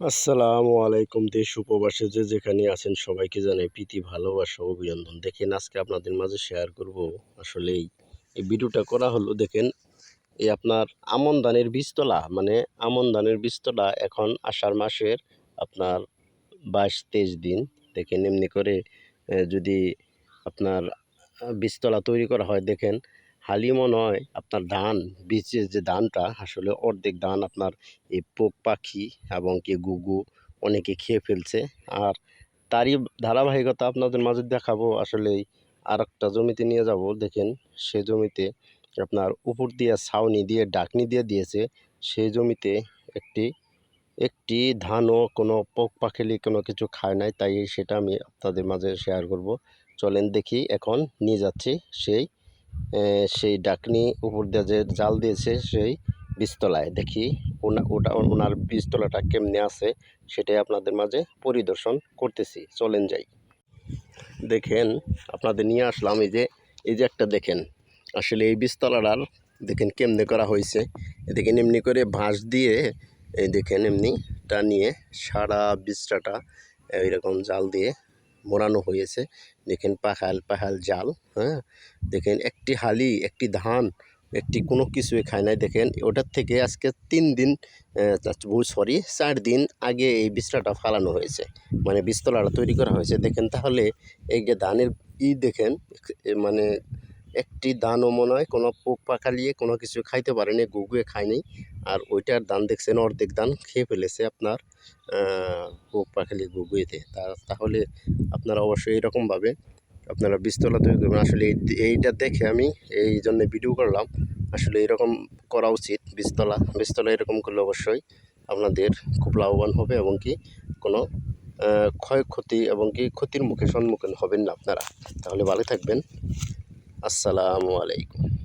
আসসালামু আলাইকুম দেশ উপবাসে যে যেখানে আছেন সবাইকে জানাই প্রীতি, ভালোবাসা, অভিনন্দন। দেখেন, আজকে আপনাদের মাঝে শেয়ার করব আসলে এই ভিডিওটা করা হলো, দেখেন, এই আপনার আমন ধানের বীজতলা মানে আমন ধানের বীজতলা এখন আষাঢ় মাসের আপনার বাইশ তেইশ দিন। দেখেন, এমনি করে যদি আপনার বীজতলা তৈরি করা হয়, দেখেন হালি মনে হয় আপনার ধান, বীজের যে ধানটা, আসলে অর্ধেক ধান আপনার এই পোক পাখি এবং কি গুগু অনেকে খেয়ে ফেলছে। আর তারই ধারাবাহিকতা আপনাদের মাঝে দেখাবো, আসলে আর একটা জমিতে নিয়ে যাব। দেখেন, সে জমিতে আপনার উপর দিয়ে ছাউনি দিয়ে, ডাকনি দিয়ে দিয়েছে। সেই জমিতে একটি একটি ধানও কোনো পোক পাখিলি কোনো কিছু খায় নাই, তাই সেটা আমি আপনাদের মাঝে শেয়ার করব। চলেন দেখি, এখন নিয়ে যাচ্ছি সেই সেই ডাকনি উপর দিয়ে যে জাল দিয়েছে, সেই বীজতলায়। দেখি ওনা, ওটা, ওনার বীজতলাটা কেমনে আছে, সেটাই আপনাদের মাঝে পরিদর্শন করতেছি। চলেন যাই। দেখেন, আপনাদের নিয়ে আসলাম এই যে এই যে একটা দেখেন। আসলে এই বীজতলাটার দেখেন কেমনে করা হয়েছে। দেখেন, এমনি করে বাঁশ দিয়ে, এই দেখেন এমনি টানিয়ে সারা বীজটাটা এইরকম জাল দিয়ে মোড়ানো হয়েছে। দেখেন পাহাল পাহাল জাল হ্যাঁ? দেখেন একটি হালি, একটি ধান, একটি কোনো কিছুই খায় নাই। দেখেন ওটার থেকে আজকে তিন দিন সরি, চার দিন আগে এই বিছলাটা ফালানো হয়েছে। মানে বিস্তলাটা তৈরি করা হয়েছে। দেখেন তাহলে এই যে ধানের ই দেখেন মানে একটি দানও মনে হয়, কোনো পোক পাখালিয়ে কোনো কিছু খাইতে পারেনি, গুগুয়ে খায়নি। আর ওইটার দান দেখছেন, অর্ধেক দান খেয়ে ফেলেছে আপনার পোক পাখালি গুগুয়েতে। তা, তাহলে আপনারা অবশ্যই এরকমভাবে আপনারা বীজতলা তৈরি করবেন। আসলে এই- এইটা দেখে আমি এই জন্য ভিডিও করলাম। আসলে এরকম করা উচিত বীজতলা বীজতলা এরকম করলে অবশ্যই আপনাদের খুব লাভবান হবে এবং কি কোনো ক্ষয়ক্ষতি এবং কি ক্ষতির মুখে সম্মুখীন হবেন না আপনারা। তাহলে ভালো থাকবেন। আসসালামু আলাইকুম।